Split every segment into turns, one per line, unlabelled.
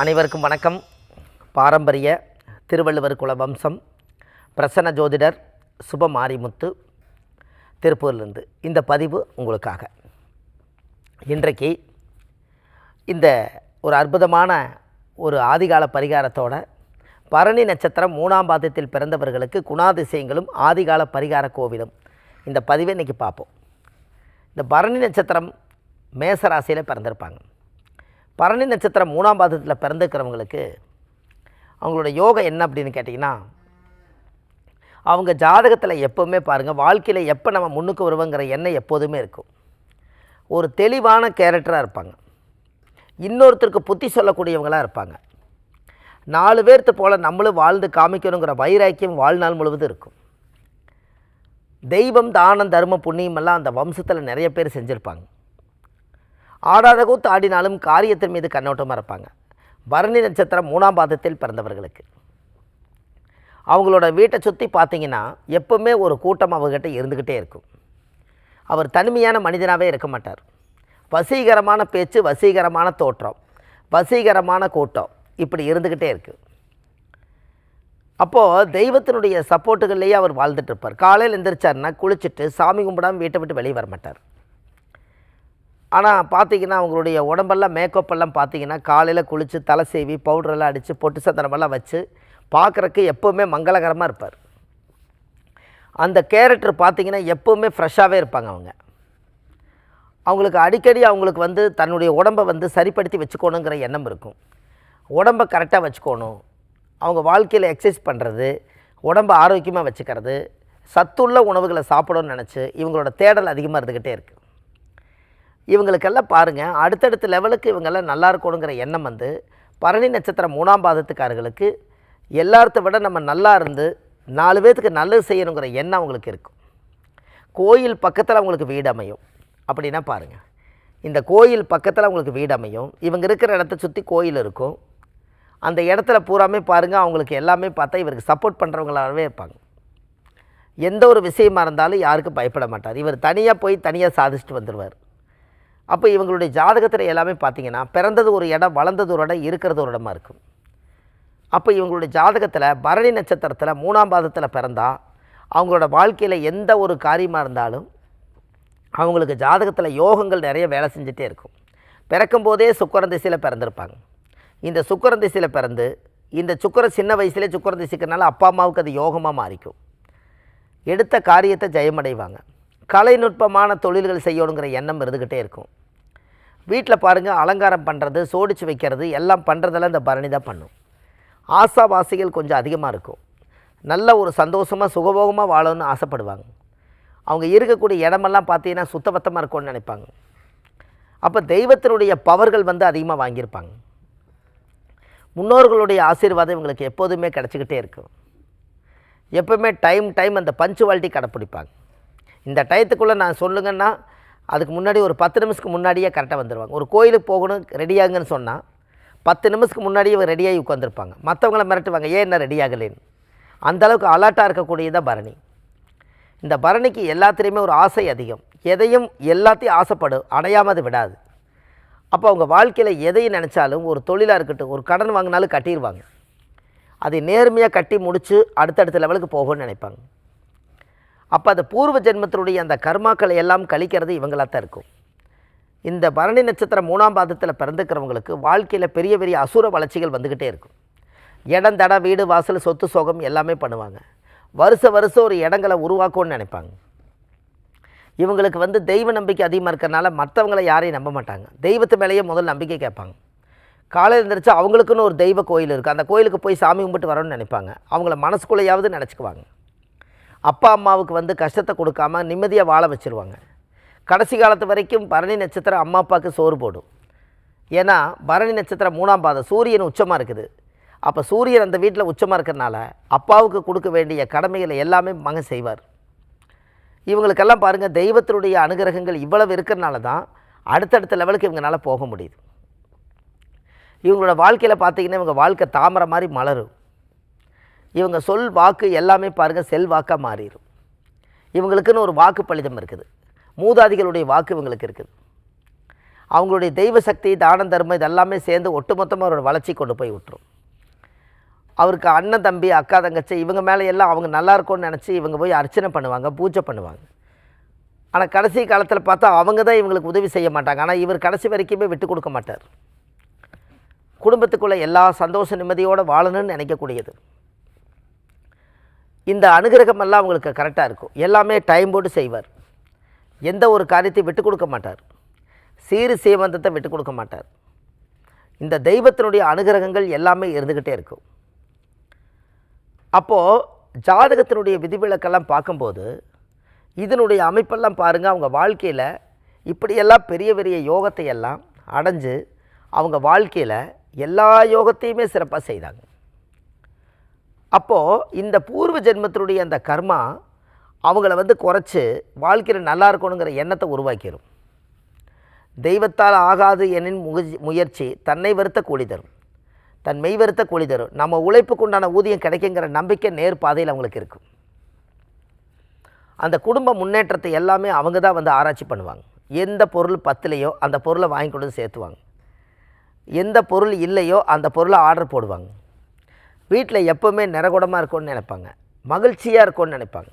அனைவருக்கும் வணக்கம். பாரம்பரிய திருவள்ளுவர் குல வம்சம் பிரசன்ன ஜோதிடர் சுப மாரிமுத்து திருப்பூர்லேருந்து இந்த பதிவு உங்களுக்காக. இன்றைக்கு இந்த ஒரு அற்புதமான ஒரு ஆதிகால பரிகாரத்தோட பரணி நட்சத்திரம் மூணாம் பாதத்தில் பிறந்தவர்களுக்கு குணாதிசயங்களும் ஆதிகால பரிகார கோவிலும். இந்த பதிவை இன்றைக்கி பார்ப்போம். இந்த பரணி நட்சத்திரம் மேசராசியில் பிறந்திருப்பாங்க. பரணி நட்சத்திரம் மூணாம் பாதத்தில் பிறந்துக்கிறவங்களுக்கு அவங்களோட யோகம் என்ன அப்படின்னு கேட்டிங்கன்னா அவங்க ஜாதகத்தில் எப்போவுமே பாருங்கள் வாழ்க்கையில் எப்போ நம்ம முன்னுக்கு வருவோங்கிற எண்ணம் எப்போதுமே இருக்கும். ஒரு தெளிவான கேரக்டராக இருப்பாங்க. இன்னொருத்தருக்கு புத்தி சொல்லக்கூடியவங்களாக இருப்பாங்க. நாலு பேர்த்து போல் நம்மளும் வாழ்ந்து காமிக்கணுங்கிற வைராக்கியம் வாழ்நாள் முழுவதும் இருக்கும். தெய்வம் தானம் தர்ம புண்ணியமெல்லாம் அந்த வம்சத்தில் நிறைய பேர் செஞ்சுருப்பாங்க. ஆடாத கூத்து ஆடினாலும் காரியத்தின் மீது கண்ணோட்டமாக இருப்பாங்க பரணி நட்சத்திரம் மூணாம் பாதத்தில் பிறந்தவர்களுக்கு. அவங்களோட வீட்டை சுற்றி பார்த்தீங்கன்னா எப்பவுமே ஒரு கூட்டம் அவர்கிட்ட இருந்துக்கிட்டே இருக்கும். அவர் தனிமையான மனிதனாகவே இருக்க மாட்டார். வசீகரமான பேச்சு வசீகரமான தோற்றம் வசீகரமான கூட்டம் இப்படி இருந்துக்கிட்டே இருக்குது அப்போது தெய்வத்தினுடைய சப்போர்ட்டுகள்லேயே அவர் வாழ்ந்துட்டு இருப்பார். காலையில் எந்திரிச்சாருன்னா குளிச்சுட்டு சாமி கும்பிடாமல் வீட்டை விட்டு வெளியே வர மாட்டார். ஆனால் பார்த்தீங்கன்னா அவங்களுடைய உடம்பெல்லாம் மேக்கப் எல்லாம் பார்த்தீங்கன்னா காலையில் குளித்து தலை சேவி பவுடரெல்லாம் அடித்து பொட்டு சந்தனமெல்லாம் வச்சு பார்க்குறக்கு எப்போவுமே மங்களகரமாக இருப்பார். அந்த கேரக்டர் பார்த்தீங்கன்னா எப்போவுமே ஃப்ரெஷ்ஷாகவே இருப்பாங்க அவங்க. அவங்களுக்கு அடிக்கடி அவங்களுக்கு வந்து தன்னுடைய உடம்பை வந்து சரிப்படுத்தி வச்சுக்கணுங்கிற எண்ணம் இருக்கும். உடம்பை கரெக்டாக வச்சுக்கணும். அவங்க வாழ்க்கையில் எக்ஸசைஸ் பண்ணுறது உடம்பை ஆரோக்கியமாக வச்சுக்கிறது சத்துள்ள உணவுகளை சாப்பிடணும்னு நினச்சி இவங்களோட தேடல் அதிகமாக இருந்துக்கிட்டே இருக்குது இவங்களுக்கெல்லாம் பாருங்கள் அடுத்தடுத்த லெவலுக்கு இவங்கெல்லாம் நல்லா இருக்கணுங்கிற எண்ணம் வந்து பரணி நட்சத்திரம் மூணாம் பாதத்துக்காரர்களுக்கு எல்லார்த்த விட நம்ம நல்லா இருந்து நாலு பேர்த்துக்கு நல்லது செய்யணுங்கிற எண்ணம் அவங்களுக்கு இருக்கும். கோயில் பக்கத்தில் அவங்களுக்கு வீடு அமையும். அப்படின்னா பாருங்கள் இந்த கோயில் பக்கத்தில் அவங்களுக்கு வீடு அமையும். இவங்க இருக்கிற இடத்த சுற்றி கோயில் இருக்கும். அந்த இடத்துல பூராமே பாருங்கள் அவங்களுக்கு எல்லாமே பார்த்தா இவருக்கு சப்போர்ட் பண்ணுறவங்களாகவே இருப்பாங்க. எந்த ஒரு விஷயமா இருந்தாலும் யாருக்கும் பயப்பட மாட்டார். இவர் தனியாக போய் தனியாக சாதிச்சுட்டு வந்துடுவார் அப்போ இவங்களுடைய ஜாதகத்தில் எல்லாமே பார்த்தீங்கன்னா பிறந்தது ஒரு இடம் வளர்ந்தது ஒரு இடம் இருக்கிறது ஒரு இடமா இருக்கும். அப்போ இவங்களுடைய ஜாதகத்தில் பரணி நட்சத்திரத்தில் மூணாம் பாதத்தில் பிறந்தா அவங்களோட வாழ்க்கையில் எந்த ஒரு காரியமாக இருந்தாலும் அவங்களுக்கு ஜாதகத்தில் யோகங்கள் நிறைய வேலை செஞ்சுட்டே இருக்கும். பிறக்கும்போதே சுக்கரன் திசையில் பிறந்திருப்பாங்க. இந்த சுக்கரன் திசையில் பிறந்து இந்த சுக்கரன் சின்ன வயசுலேயே சுக்கரன் திசைக்கிறனால அப்பா அம்மாவுக்கு அது யோகமாக மாறிக்கும். எடுத்த காரியத்தை ஜெயமடைவாங்க. கலைநுட்பமான தொழில்கள் செய்யணுங்கிற எண்ணம் இருந்துக்கிட்டே இருக்கும். வீட்டில் பாருங்கள் அலங்காரம் பண்ணுறது சோடிச்சு வைக்கிறது எல்லாம் பண்ணுறதெல்லாம் இந்த பரணி தான் பண்ணும். ஆசாவாசிகள் கொஞ்சம் அதிகமாக இருக்கும். நல்ல ஒரு சந்தோஷமாக சுகபோகமாக வாழணும்னு ஆசைப்படுவாங்க. அவங்க இருக்கக்கூடிய இடமெல்லாம் பார்த்தீங்கன்னா சுத்தபத்தமாக இருக்கும்னு நினைப்பாங்க. அப்போ தெய்வத்தினுடைய பவர்கள் வந்து அதிகமாக வாங்கியிருப்பாங்க. முன்னோர்களுடைய ஆசீர்வாதம் இவங்களுக்கு எப்போதுமே கிடச்சிக்கிட்டே இருக்கும். எப்பவுமே டைம் டைம் அந்த பஞ்சுவாலிட்டி கடைப்பிடிப்பாங்க. இந்த டயத்துக்குள்ளே நான் சொல்லுங்கன்னா அதுக்கு முன்னாடி ஒரு பத்து நிமிஷத்துக்கு முன்னாடியே கரெக்டாக வந்துடுவாங்க ஒரு கோயிலுக்கு போகணும் ரெடியாகுங்கன்னு சொன்னால் பத்து நிமிஷத்துக்கு முன்னாடியே இவங்க ரெடியாகி உட்காந்துருப்பாங்க மற்றவங்கள மிரட்டுவாங்க ஏன் என்ன ரெடி அந்தளவுக்கு அலர்ட்டாக இருக்கக்கூடியதான் பரணி. இந்த பரணிக்கு எல்லாத்துலேயுமே ஒரு ஆசை அதிகம். எதையும் எல்லாத்தையும் ஆசைப்படும் அடையாமல் அது விடாது. அப்போ அவங்க வாழ்க்கையில் எதையும் நினச்சாலும் ஒரு தொழிலாக இருக்கட்டும் ஒரு கடன் வாங்கினாலும் கட்டிடுவாங்க அதை நேர்மையாக கட்டி முடித்து அடுத்தடுத்த லெவலுக்கு போகணும்னு நினைப்பாங்க. அப்போ அந்த பூர்வ ஜென்மத்தினுடைய அந்த கர்மாக்களை எல்லாம் கழிக்கிறது இவங்களாக தான் இருக்கும். இந்த பரணி நட்சத்திரம் மூணாம் பாதத்தில் பிறந்துக்கிறவங்களுக்கு வாழ்க்கையில் பெரிய பெரிய அசுர வளர்ச்சிகள் வந்துக்கிட்டே இருக்கும். இடம் தட வீடு வாசல் சொத்து சோகம் எல்லாமே பண்ணுவாங்க. வருஷ வருஷம் ஒரு இடங்களை உருவாக்கும்னு நினைப்பாங்க. இவங்களுக்கு வந்து தெய்வ நம்பிக்கை அதிகமாக இருக்கிறனால மற்றவங்கள யாரையும் நம்ப மாட்டாங்க. தெய்வத்து மேலேயே முதல் நம்பிக்கை கேட்பாங்க. காலையில் எழுந்திரிச்சு அவங்களுக்குன்னு ஒரு தெய்வ கோயில் இருக்குது அந்த கோயிலுக்கு போய் சாமி கும்பிட்டு வரணும்னு நினைப்பாங்க. அவங்கள மனசுக்குள்ளேயாவது நினச்சிக்குவாங்க. அப்பா அம்மாவுக்கு வந்து கஷ்டத்தை கொடுக்காம நிம்மதியாக வாழ வச்சுருவாங்க. கடைசி காலத்து வரைக்கும் பரணி நட்சத்திரம் அம்மா அப்பாவுக்கு சோறு போடும். ஏன்னா பரணி நட்சத்திரம் மூணாம் பாதம் சூரியன் உச்சமாக இருக்குது. அப்போ சூரியன் அந்த வீட்டில் உச்சமாக இருக்கிறனால அப்பாவுக்கு கொடுக்க வேண்டிய கடமைகளை எல்லாமே மகன் செய்வார். இவங்களுக்கெல்லாம் பாருங்கள் தெய்வத்தினுடைய அனுகிரகங்கள் இவ்வளவு இருக்கிறனால தான் அடுத்தடுத்த லெவலுக்கு இவங்களால போக முடியுது. இவங்களோட வாழ்க்கையில் பார்த்தீங்கன்னா இவங்க வாழ்க்கை தாமரை மாதிரி மலரும். இவங்க சொல் வாக்கு எல்லாமே பாருங்கள் செல் வாக்காக மாறிடும் இவங்களுக்குன்னு ஒரு வாக்கு பலிதம் இருக்குது. மூதாதிகளுடைய வாக்கு இவங்களுக்கு இருக்குது. அவங்களுடைய தெய்வ சக்தி தானம் தர்மம் இதெல்லாமே சேர்ந்து ஒட்டுமொத்தமாக அவரோட வளர்ச்சி கொண்டு போய் விட்டுரும். அவருக்கு அண்ணன் தம்பி அக்கா தங்கச்சி இவங்க மேலே எல்லாம் அவங்க நல்லா இருக்கும்னு நினச்சி இவங்க போய் அர்ச்சனை பண்ணுவாங்க பூஜை பண்ணுவாங்க. ஆனால் கடைசி காலத்தில் பார்த்தா அவங்க தான் இவங்களுக்கு உதவி செய்ய மாட்டாங்க. ஆனால் இவர் கடைசி வரைக்குமே விட்டு கொடுக்க மாட்டார். குடும்பத்துக்குள்ளே எல்லா சந்தோஷ நிம்மதியோடு வாழணும்னு நினைக்கக்கூடியது. இந்த அனுகிரகம் எல்லாம் அவங்களுக்கு கரெக்டாக இருக்கும். எல்லாமே டைம் போட்டு செய்வார். எந்த ஒரு காரியத்தையும் விட்டு கொடுக்க மாட்டார். சீறு சேவந்தத்தை விட்டு கொடுக்க மாட்டார். இந்த தெய்வத்தினுடைய அனுகிரகங்கள் எல்லாமே இருந்துக்கிட்டே இருக்கும். அப்போது ஜாதகத்தினுடைய விதிவிலக்கெல்லாம் பார்க்கும்போது இதனுடைய அமைப்பெல்லாம் பாருங்கள் அவங்க வாழ்க்கையில் இப்படியெல்லாம் பெரிய பெரிய யோகத்தை எல்லாம் அடைஞ்சு அவங்க வாழ்க்கையில் எல்லா யோகத்தையுமே சிறப்பாக செய்தாங்க. அப்போது இந்த பூர்வ ஜென்மத்தினுடைய அந்த கர்மா அவங்கள வந்து குறைச்சி வாழ்க்கையில் நல்லா இருக்கணுங்கிற எண்ணத்தை உருவாக்கிடும் தெய்வத்தால் ஆகாது எனின் முயற்சி முயற்சி தன்னை வருத்த கூலி தரும். தன் மெய் வருத்த கூலி தரும். நம்ம உழைப்புக்கு உண்டான ஊதியம் கிடைக்குங்கிற நம்பிக்கை நேர் பாதையில் அவங்களுக்கு இருக்கும். அந்த குடும்ப முன்னேற்றத்தை எல்லாமே அவங்க தான் வந்து ஆராய்ச்சி பண்ணுவாங்க. எந்த பொருள் பத்துலையோ அந்த பொருளை வாங்கி கொண்டு வந்து சேர்த்துவாங்க. எந்த பொருள் இல்லையோ அந்த பொருளை ஆர்டர் போடுவாங்க. வீட்டில் எப்போவுமே நிறகுடமாக இருக்கும்னு நினைப்பாங்க. மகிழ்ச்சியாக இருக்கும்னு நினைப்பாங்க.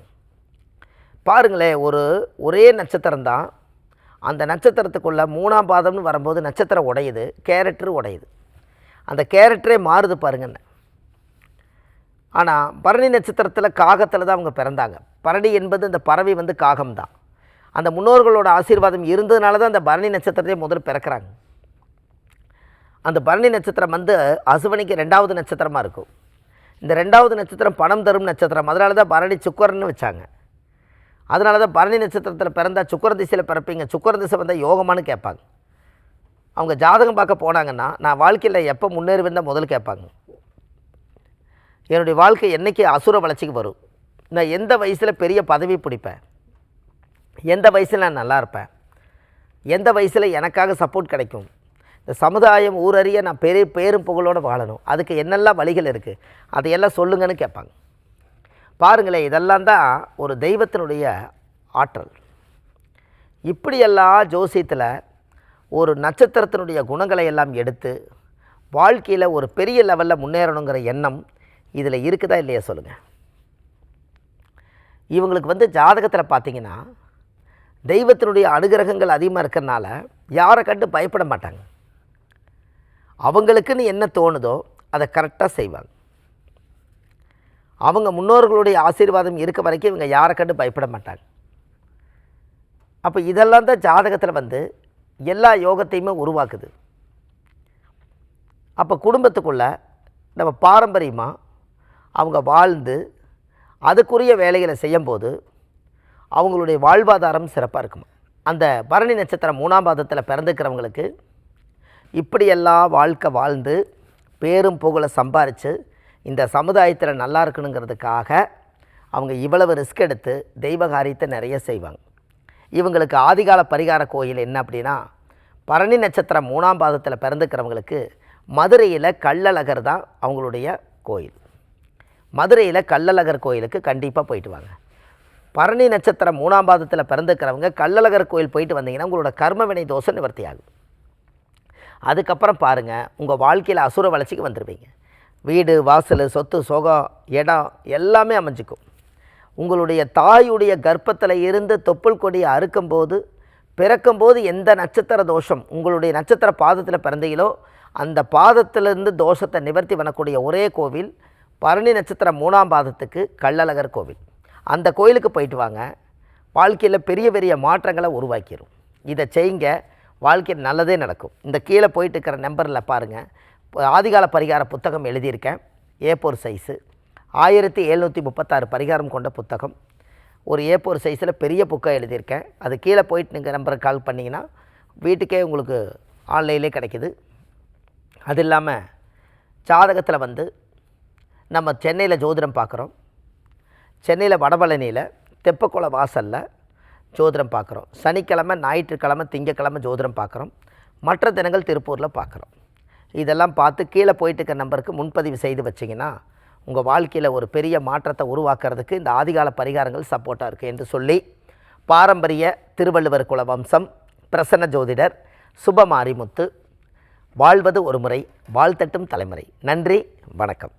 பாருங்களேன் ஒரு ஒரே நட்சத்திரம் தான். அந்த நட்சத்திரத்துக்குள்ளே மூணாம் பாதம்னு வரும்போது நட்சத்திரம் உடையுது கேரக்டர் உடையுது. அந்த கேரக்டரே மாறுது பாருங்கன்னு. ஆனால் பரணி நட்சத்திரத்தில் காகத்தில் தான் அவங்க பிறந்தாங்க. பரணி என்பது இந்த பறவை வந்து காகம் தான். அந்த முன்னோர்களோட ஆசீர்வாதம் இருந்ததுனால தான் அந்த பரணி நட்சத்திரத்தையே முதல் பிறக்கிறாங்க. அந்த பரணி நட்சத்திரம் வந்து அசுவனிக்கு ரெண்டாவது நட்சத்திரமாக இருக்கும். இந்த ரெண்டாவது நட்சத்திரம் பணம் தரும் நட்சத்திரம். அதனால தான் பரணி சுக்கரன்னு வச்சாங்க. அதனால தான் பரணி நட்சத்திரத்தில் பிறந்தா சுக்கர திசையில் பிறப்பீங்க. சுக்கர திசை வந்தால் யோகமானு கேட்பாங்க. அவங்க ஜாதகம் பார்க்க போனாங்கன்னா நான் வாழ்க்கையில் எப்போ முன்னேறுவேன் தான் முதல்ல கேட்பாங்க. என்னுடைய வாழ்க்கை என்னைக்கு அசுர வளர்ச்சிக்கு வரும்? நான் எந்த வயசில் பெரிய பதவி பிடிப்பேன்? எந்த வயசில் நான் நல்லா இருப்பேன்? எந்த வயசில் எனக்காக சப்போர்ட் கிடைக்கும்? இந்த சமுதாயம் ஊரறிய நான் பெரிய பேரும் புகழோடு வாழணும். அதுக்கு என்னெல்லாம் வழிகள் இருக்குது அதையெல்லாம் சொல்லுங்கன்னு கேட்பாங்க. பாருங்களேன் இதெல்லாம் தான் ஒரு தெய்வத்தினுடைய ஆற்றல். இப்படியெல்லாம் ஜோசியத்தில் ஒரு நட்சத்திரத்தினுடைய குணங்களை எல்லாம் எடுத்து வாழ்க்கையில் ஒரு பெரிய லெவலில் முன்னேறணுங்கிற எண்ணம் இதில் இருக்குதா இல்லையா சொல்லுங்கள் இவங்களுக்கு வந்து ஜாதகத்தில் பார்த்தீங்கன்னா தெய்வத்தினுடைய அனுகிரகங்கள் அதிகமாக இருக்கிறனால யாரை கண்டு பயப்பட மாட்டாங்க. அவங்களுக்குன்னு என்ன தோணுதோ அதை கரெக்டாக செய்வாங்க. அவங்க முன்னோர்களுடைய ஆசீர்வாதம் இருக்க வரைக்கும் இவங்க யாரை கண்டு பயப்பட மாட்டாங்க. அப்போ இதெல்லாம் தான் ஜாதகத்தில் வந்து எல்லா யோகத்தையுமே உருவாக்குது. அப்போ குடும்பத்துக்குள்ளே நம்ம பாரம்பரியமாக அவங்க வாழ்ந்து அதுக்குரிய வேலைகளை செய்யும்போது அவங்களுடைய வாழ்வாதாரம் சிறப்பாக இருக்குமா? அந்த பரணி நட்சத்திரம் மூணாம் பாதத்தில் பிறந்துக்கிறவங்களுக்கு இப்படியெல்லாம் வாழ்க்கை வாழ்ந்து பேரும் புகழை சம்பாரித்து இந்த சமுதாயத்தில் நல்லா இருக்கணுங்கிறதுக்காக அவங்க இவ்வளவு ரிஸ்க் எடுத்து தெய்வ காரியத்தை நிறைய செய்வாங்க. இவங்களுக்கு ஆதிகால பரிகார கோயில் என்ன அப்படின்னா பரணி நட்சத்திரம் மூணாம் பாதத்தில் பிறந்துக்கிறவங்களுக்கு மதுரையில் கள்ளழகர் தான் அவங்களுடைய கோயில். மதுரையில் கள்ளழகர் கோயிலுக்கு கண்டிப்பாக போயிட்டு வாங்க. பரணி நட்சத்திரம் மூணாம் பாதத்தில் பிறந்துக்கிறவங்க கள்ளழகர் கோயில் போயிட்டு வந்தீங்கன்னா உங்களோட கர்ம வினை தோஷம் நிவர்த்தி ஆகும் அதுக்கப்புறம் பாருங்கள் உங்கள் வாழ்க்கையில் அசுர வளர்ச்சிக்கு வந்துடுவீங்க வீடு வாசல் சொத்து சுகம் இடம் எல்லாமே அமைஞ்சிக்கும். உங்களுடைய தாயுடைய கர்ப்பத்தில் இருந்து தொப்புள் கொடியை அறுக்கும்போது பிறக்கும்போது எந்த நட்சத்திர தோஷம் உங்களுடைய நட்சத்திர பாதத்தில் பிறந்தீங்களோ அந்த பாதத்திலிருந்து தோஷத்தை நிவர்த்தி பண்ணக்கூடிய ஒரே கோவில் பரணி நட்சத்திரம் மூணாம் பாதத்துக்கு கள்ளழகர் கோவில். அந்த கோயிலுக்கு போயிட்டு வாங்க. வாழ்க்கையில் பெரிய பெரிய மாற்றங்களை உருவாக்கிடும் இதை செய்யுங்க. வாழ்க்கையில் நல்லதே நடக்கும். இந்த கீழே போயிட்டு இருக்கிற நம்பரில் பாருங்கள் ஆதிகால பரிகார புத்தகம் எழுதியிருக்கேன். ஏ ஃபோர் சைஸு ஆயிரத்தி எழுநூற்றி முப்பத்தாறு பரிகாரம் கொண்ட புத்தகம். ஒரு ஏ ஃபோர் சைஸில் பெரிய புக்காக எழுதியிருக்கேன். அது கீழே போயிட்டு நீங்கள் நம்பருக்கு கால் பண்ணிங்கன்னா வீட்டுக்கே உங்களுக்கு ஆன்லைன்லேயே கிடைக்கிது. அது இல்லாமல் ஜாதகத்தில் வந்து நம்ம சென்னையில் ஜோதிடம் பார்க்குறோம். சென்னையில் வடபழனியில் தெப்பக்குளம் வாசலில் ஜோதிடம் பார்க்குறோம். சனிக்கிழமை ஞாயிற்றுக்கிழமை திங்கக்கிழமை ஜோதிடம் பார்க்குறோம். மற்ற தினங்கள் திருப்பூரில் பார்க்குறோம். இதெல்லாம் பார்த்து கீழே போயிட்டு இருக்க நம்பருக்கு முன்பதிவு செய்து வச்சிங்கன்னா உங்கள் வாழ்க்கையில் ஒரு பெரிய மாற்றத்தை உருவாக்குறதுக்கு இந்த ஆதிகால பரிகாரங்கள் சப்போர்ட்டாக இருக்குது என்று சொல்லி பாரம்பரிய திருவள்ளுவர் குல வம்சம் பிரசன்ன ஜோதிடர் சுபமாரிமுத்து வாழ்வது ஒரு முறை வாழ்த்தட்டும் தலைமுறை. நன்றி வணக்கம்.